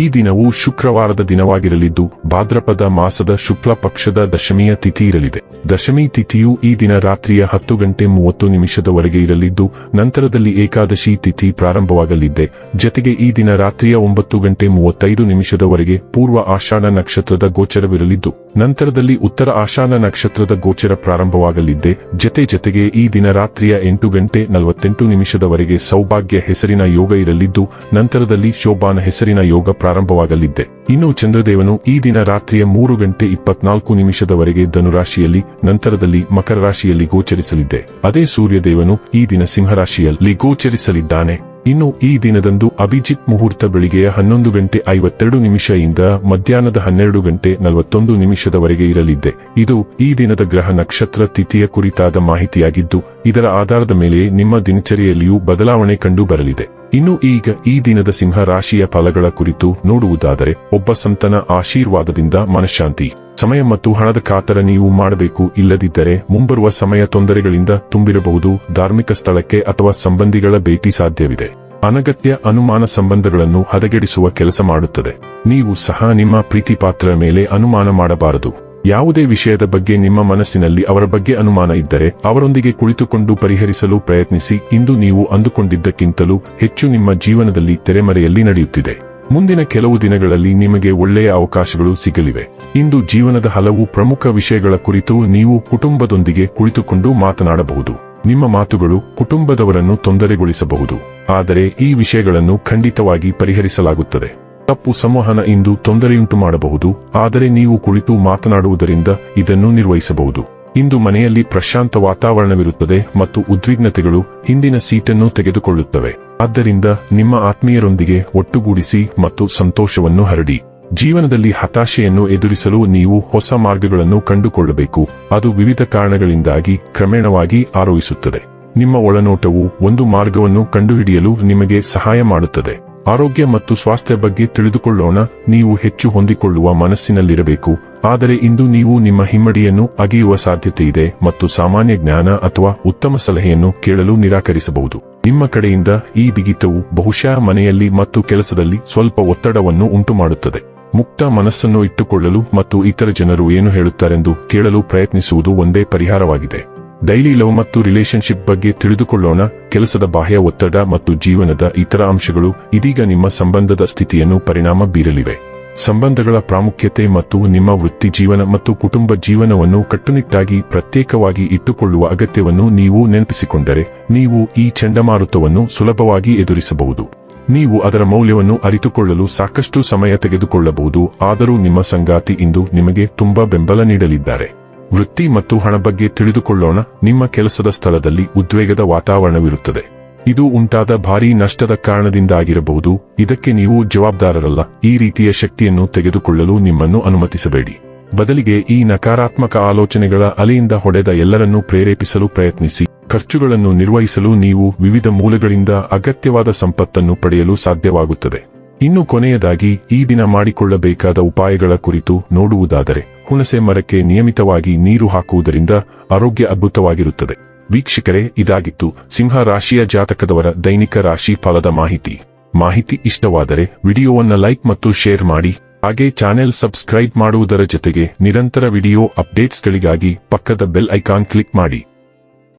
ಈ ದಿನವು ಶುಕ್ರವಾರದ ದಿನವಾಗಿರಲಿದ್ದು, ಭಾದ್ರಪದ ಮಾಸದ ಶುಕ್ಲ ಪಕ್ಷದ ದಶಮಿಯ ತಿಥಿ ಇರಲಿದೆ. ದಶಮಿ ತಿಥಿಯು ಈ ದಿನ ರಾತ್ರಿಯ ಹತ್ತು ಗಂಟೆ ಮೂವತ್ತು ನಿಮಿಷದವರೆಗೆ ಇರಲಿದ್ದು, ನಂತರದಲ್ಲಿ ಏಕಾದಶಿ ತಿಥಿ ಪ್ರಾರಂಭವಾಗಲಿದ್ದೆ ಜತೆಗೆ ಈ ದಿನ ರಾತ್ರಿಯ ಒಂಬತ್ತು ಗಂಟೆ ಮೂವತ್ತೈದು ನಿಮಿಷದವರೆಗೆ ಪೂರ್ವ ಆಷಾಢ ನಕ್ಷತ್ರದ ಗೋಚರವಿರಲಿದ್ದು, ನಂತರದಲ್ಲಿ ಉತ್ತರ ಆಷಾಢ ನಕ್ಷತ್ರದ ಗೋಚರ ಪ್ರಾರಂಭವಾಗಲಿದ್ದೆ ಜತೆ ಜತೆಗೆ ಈ ದಿನ ರಾತ್ರಿಯ ಎಂಟು ಗಂಟೆ ನಲವತ್ತೆಂಟು ನಿಮಿಷದವರೆಗೆ ಸೌಭಾಗ್ಯ ಹೆಸರಿನ ಯೋಗ ಇರಲಿದ್ದು, ನಂತರದಲ್ಲಿ ಶೋಭಾನ ಹೆಸರಿನ ಯೋಗ ಪ್ರಾರಂಭವಾಗಲಿದ್ದೆ. ಇನ್ನು ಚಂದ್ರದೇವನು ಈ ದಿನ ರಾತ್ರಿಯ ಮೂರು ಗಂಟೆ ಇಪ್ಪತ್ನಾಲ್ಕು ನಿಮಿಷದವರೆಗೆ ಧನುರಾಶಿಯಲ್ಲಿ, ನಂತರದಲ್ಲಿ ಮಕರ ರಾಶಿಯಲ್ಲಿ ಗೋಚರಿಸಲಿದ್ದೆ. ಅದೇ ಸೂರ್ಯದೇವನು ಈ ದಿನ ಸಿಂಹರಾಶಿಯಲ್ಲಿ ಗೋಚರಿಸಲಿದ್ದಾನೆ. ಇನ್ನು ಈ ದಿನದಂದು ಅಭಿಜಿತ್ ಮುಹೂರ್ತ ಬೆಳಿಗ್ಗೆಯ ಹನ್ನೊಂದು ಗಂಟೆ ಐವತ್ತೆರಡು ನಿಮಿಷದಿಂದ ಮಧ್ಯಾಹ್ನದ ಹನ್ನೆರಡು ಗಂಟೆ ನಲವತ್ತೊಂದು ನಿಮಿಷದವರೆಗೆ ಇರಲಿದ್ದೆ. ಇದು ಈ ದಿನದ ಗ್ರಹ ನಕ್ಷತ್ರ ತಿಥಿಯ ಕುರಿತಾದ ಮಾಹಿತಿಯಾಗಿದ್ದು, ಇದರ ಆಧಾರದ ಮೇಲೆ ನಿಮ್ಮ ದಿನಚರಿಯಲ್ಲಿಯೂ ಬದಲಾವಣೆ ಕಂಡು ಬರಲಿದೆ. ಇನ್ನು ಈಗ ಈ ದಿನದ ಸಿಂಹ ರಾಶಿಯ ಫಲಗಳ ಕುರಿತು ನೋಡುವುದಾದರೆ, ಒಬ್ಬ ಸಂತನ ಆಶೀರ್ವಾದದಿಂದ ಮನಃಶಾಂತಿ. ಸಮಯ ಮತ್ತು ಹಣದ ಕಾತರ ನೀವು ಮಾಡಬೇಕು, ಇಲ್ಲದಿದ್ದರೆ ಮುಂಬರುವ ಸಮಯ ತೊಂದರೆಗಳಿಂದ ತುಂಬಿರಬಹುದು, ಧಾರ್ಮಿಕ ಸ್ಥಳಕ್ಕೆ ಅಥವಾ ಸಂಬಂಧಿಗಳ ಭೇಟಿ ಸಾಧ್ಯವಿದೆ. ಅನಗತ್ಯ ಅನುಮಾನ ಸಂಬಂಧಗಳನ್ನು ಹದಗೆಡಿಸುವ ಕೆಲಸ ಮಾಡುತ್ತದೆ. ನೀವು ಸಹ ನಿಮ್ಮ ಪ್ರೀತಿ ಪಾತ್ರರ ಮೇಲೆ ಅನುಮಾನ ಮಾಡಬಾರದು. ಯಾವುದೇ ವಿಷಯದ ಬಗ್ಗೆ ನಿಮ್ಮ ಮನಸ್ಸಿನಲ್ಲಿ ಅವರ ಬಗ್ಗೆ ಅನುಮಾನ ಇದ್ದರೆ ಅವರೊಂದಿಗೆ ಕುಳಿತುಕೊಂಡು ಪರಿಹರಿಸಲು ಪ್ರಯತ್ನಿಸಿ. ಇಂದು ನೀವು ಅಂದುಕೊಂಡಿದ್ದಕ್ಕಿಂತಲೂ ಹೆಚ್ಚು ನಿಮ್ಮ ಜೀವನದಲ್ಲಿ ತೆರೆಮರೆಯಲ್ಲಿ ನಡೆಯುತ್ತಿದೆ. ಮುಂದಿನ ಕೆಲವು ದಿನಗಳಲ್ಲಿ ನಿಮಗೆ ಒಳ್ಳೆಯ ಅವಕಾಶಗಳು ಸಿಗಲಿವೆ. ಇಂದು ಜೀವನದ ಹಲವು ಪ್ರಮುಖ ವಿಷಯಗಳ ಕುರಿತು ನೀವು ಕುಟುಂಬದೊಂದಿಗೆ ಕುಳಿತುಕೊಂಡು ಮಾತನಾಡಬಹುದು. ನಿಮ್ಮ ಮಾತುಗಳು ಕುಟುಂಬದವರನ್ನು ತೊಂದರೆಗೊಳಿಸಬಹುದು. ಆದರೆ ಈ ವಿಷಯಗಳನ್ನು ಖಂಡಿತವಾಗಿ ಪರಿಹರಿಸಲಾಗುತ್ತದೆ. ತಪ್ಪು ಸಂವಹನ ಇಂದು ತೊಂದರೆಯುಂಟು ಮಾಡಬಹುದು, ಆದರೆ ನೀವು ಕುಳಿತು ಮಾತನಾಡುವುದರಿಂದ ಇದನ್ನು ನಿರ್ವಹಿಸಬಹುದು. ಇಂದು ಮನೆಯಲ್ಲಿ ಪ್ರಶಾಂತ ವಾತಾವರಣವಿರುತ್ತದೆ ಮತ್ತು ಉದ್ವಿಗ್ನತೆಗಳು ಹಿಂದಿನ ಸೀಟನ್ನು ತೆಗೆದುಕೊಳ್ಳುತ್ತವೆ. ಆದ್ದರಿಂದ ನಿಮ್ಮ ಆತ್ಮೀಯರೊಂದಿಗೆ ಒಟ್ಟುಗೂಡಿಸಿ ಮತ್ತು ಸಂತೋಷವನ್ನು ಹರಡಿ. ಜೀವನದಲ್ಲಿ ಹತಾಶೆಯನ್ನು ಎದುರಿಸಲು ನೀವು ಹೊಸ ಮಾರ್ಗಗಳನ್ನು ಕಂಡುಕೊಳ್ಳಬೇಕು. ಅದು ವಿವಿಧ ಕಾರಣಗಳಿಂದಾಗಿ ಕ್ರಮೇಣವಾಗಿ ಆರೋಹಿಸುತ್ತದೆ. ನಿಮ್ಮ ಒಳನೋಟವು ಒಂದು ಮಾರ್ಗವನ್ನು ಕಂಡುಹಿಡಿಯಲು ನಿಮಗೆ ಸಹಾಯ ಮಾಡುತ್ತದೆ. ಆರೋಗ್ಯ ಮತ್ತು ಸ್ವಾಸ್ಥ್ಯ ಬಗ್ಗೆ ತಿಳಿದುಕೊಳ್ಳೋಣ, ನೀವು ಹೆಚ್ಚು ಹೊಂದಿಕೊಳ್ಳುವ ಮನಸ್ಸಿನಲ್ಲಿರಬೇಕು. ಆದರೆ ಇಂದು ನೀವು ನಿಮ್ಮ ಹಿಮ್ಮಡಿಯನ್ನು ಅಗೆಯುವ ಸಾಧ್ಯತೆ ಇದೆ ಮತ್ತು ಸಾಮಾನ್ಯ ಜ್ಞಾನ ಅಥವಾ ಉತ್ತಮ ಸಲಹೆಯನ್ನು ಕೇಳಲು ನಿರಾಕರಿಸಬಹುದು. ನಿಮ್ಮ ಕಡೆಯಿಂದ ಈ ಬಿಗಿತವು ಬಹುಶಃ ಮನೆಯಲ್ಲಿ ಮತ್ತು ಕೆಲಸದಲ್ಲಿ ಸ್ವಲ್ಪ ಒತ್ತಡವನ್ನು ಉಂಟುಮಾಡುತ್ತದೆ. ಮುಕ್ತ ಮನಸ್ಸನ್ನು ಇಟ್ಟುಕೊಳ್ಳಲು ಮತ್ತು ಇತರ ಜನರು ಏನು ಹೇಳುತ್ತಾರೆಂದು ಕೇಳಲು ಪ್ರಯತ್ನಿಸುವುದು ಒಂದೇ ಪರಿಹಾರವಾಗಿದೆ. ಡೈಲಿ ಲವ್ ಮತ್ತು ರಿಲೇಶನ್ಶಿಪ್ ಬಗ್ಗೆ ತಿಳಿದುಕೊಳ್ಳೋಣ. ಕೆಲಸದ ಬಾಹ್ಯ ಒತ್ತಡ ಮತ್ತು ಜೀವನದ ಇತರ ಅಂಶಗಳು ಇದೀಗ ನಿಮ್ಮ ಸಂಬಂಧದ ಸ್ಥಿತಿಯನ್ನು ಪರಿಣಾಮ ಬೀರಲಿವೆ. ಸಂಬಂಧಗಳ ಪ್ರಾಮುಖ್ಯತೆ ಮತ್ತು ನಿಮ್ಮ ವೃತ್ತಿ ಜೀವನ ಮತ್ತು ಕುಟುಂಬ ಜೀವನವನ್ನು ಕಟ್ಟುನಿಟ್ಟಾಗಿ ಪ್ರತ್ಯೇಕವಾಗಿ ಇಟ್ಟುಕೊಳ್ಳುವ ಅಗತ್ಯವನ್ನು ನೀವು ನೆನಪಿಸಿಕೊಂಡರೆ, ನೀವು ಈ ಚಂಡಮಾರುತವನ್ನು ಸುಲಭವಾಗಿ ಎದುರಿಸಬಹುದು. ನೀವು ಅದರ ಮೌಲ್ಯವನ್ನು ಅರಿತುಕೊಳ್ಳಲು ಸಾಕಷ್ಟು ಸಮಯ ತೆಗೆದುಕೊಳ್ಳಬಹುದು, ಆದರೂ ನಿಮ್ಮ ಸಂಗಾತಿ ಇಂದು ನಿಮಗೆ ತುಂಬಾ ಬೆಂಬಲ ನೀಡಲಿದ್ದಾರೆ. ವೃತ್ತಿ ಮತ್ತು ಹಣ ಬಗ್ಗೆ ತಿಳಿದುಕೊಳ್ಳೋಣ. ನಿಮ್ಮ ಕೆಲಸದ ಸ್ಥಳದಲ್ಲಿ ಉದ್ವೇಗದ ವಾತಾವರಣವಿರುತ್ತದೆ. ಇದು ಉಂಟಾದ ಭಾರೀ ನಷ್ಟದ ಕಾರಣದಿಂದಾಗಿರಬಹುದು. ಇದಕ್ಕೆ ನೀವು ಜವಾಬ್ದಾರರಲ್ಲ. ಈ ರೀತಿಯ ಶಕ್ತಿಯನ್ನು ತೆಗೆದುಕೊಳ್ಳಲು ನಿಮ್ಮನ್ನು ಅನುಮತಿಸಬೇಡಿ. ಬದಲಿಗೆ ಈ ನಕಾರಾತ್ಮಕ ಆಲೋಚನೆಗಳ ಅಲೆಯಿಂದ ಹೊಡೆದ ಎಲ್ಲರನ್ನೂ ಪ್ರೇರೇಪಿಸಲು ಪ್ರಯತ್ನಿಸಿ. ಖರ್ಚುಗಳನ್ನು ನಿರ್ವಹಿಸಲು ನೀವು ವಿವಿಧ ಮೂಲಗಳಿಂದ ಅಗತ್ಯವಾದ ಸಂಪತ್ತನ್ನು ಪಡೆಯಲು ಸಾಧ್ಯವಾಗುತ್ತದೆ. ಇನ್ನು ಕೊನೆಯದಾಗಿ, ಈ ದಿನ ಮಾಡಿಕೊಳ್ಳಬೇಕಾದ ಉಪಾಯಗಳ ಕುರಿತು ನೋಡುವುದಾದರೆ ಹುಣಸೆ ಮರಕ್ಕೆ ನಿಯಮಿತವಾಗಿ ನೀರು ಹಾಕುವುದರಿಂದ ಆರೋಗ್ಯ ಅದ್ಭುತವಾಗಿರುತ್ತದೆ. ವೀಕ್ಷಕರೇ, ಇದಾಗಿತ್ತು ಸಿಂಹ ರಾಶಿಯ ಜಾತಕದವರ ದೈನಿಕ ರಾಶಿ ಫಲದ ಮಾಹಿತಿ. ಮಾಹಿತಿ ಇಷ್ಟವಾದರೆ ವಿಡಿಯೋವನ್ನು ಲೈಕ್ ಮತ್ತು ಶೇರ್ ಮಾಡಿ, ಹಾಗೆ ಚಾನೆಲ್ ಸಬ್ಸ್ಕ್ರೈಬ್ ಮಾಡುವುದರ ಜೊತೆಗೆ ನಿರಂತರ ವಿಡಿಯೋ ಅಪ್ಡೇಟ್ಸ್ಗಳಿಗಾಗಿ ಪಕ್ಕದ ಬೆಲ್ ಐಕಾನ್ ಕ್ಲಿಕ್ ಮಾಡಿ.